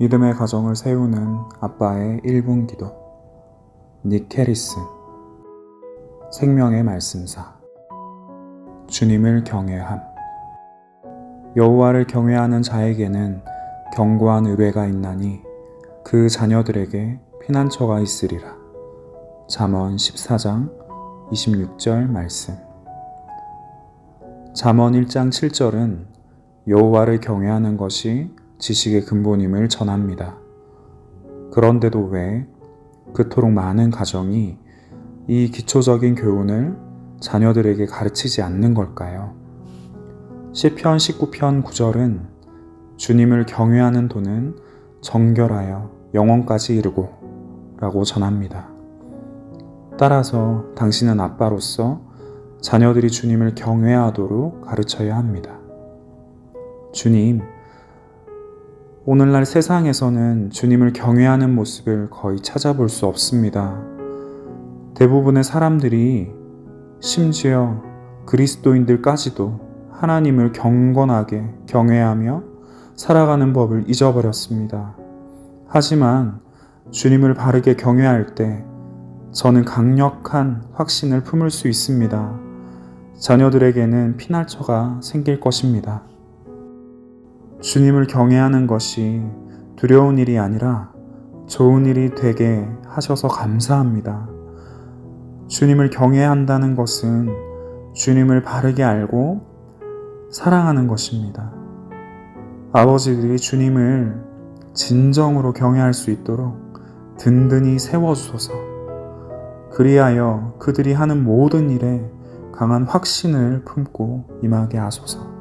믿음의 가정을 세우는 아빠의 1분 기도. 닉 캐리스. 생명의 말씀사. 주님을 경외함. 여호와를 경외하는 자에게는 견고한 의뢰가 있나니 그 자녀들에게 피난처가 있으리라. 잠언 14장 26절 말씀. 잠언 1장 7절은 여호와를 경외하는 것이 지식의 근본임을 전합니다. 그런데도 왜 그토록 많은 가정이 이 기초적인 교훈을 자녀들에게 가르치지 않는 걸까요? 시편 19편 9절은 주님을 경외하는 도는 정결하여 영원까지 이르고 라고 전합니다. 따라서 당신은 아빠로서 자녀들이 주님을 경외하도록 가르쳐야 합니다. 주님, 오늘날 세상에서는 주님을 경외하는 모습을 거의 찾아볼 수 없습니다. 대부분의 사람들이 심지어 그리스도인들까지도 하나님을 경건하게 경외하며 살아가는 법을 잊어버렸습니다. 하지만 주님을 바르게 경외할 때 저는 강력한 확신을 품을 수 있습니다. 자녀들에게는 피날처가 생길 것입니다. 주님을 경외하는 것이 두려운 일이 아니라 좋은 일이 되게 하셔서 감사합니다. 주님을 경외한다는 것은 주님을 바르게 알고 사랑하는 것입니다. 아버지들이 주님을 진정으로 경외할 수 있도록 든든히 세워주소서. 그리하여 그들이 하는 모든 일에 강한 확신을 품고 임하게 하소서.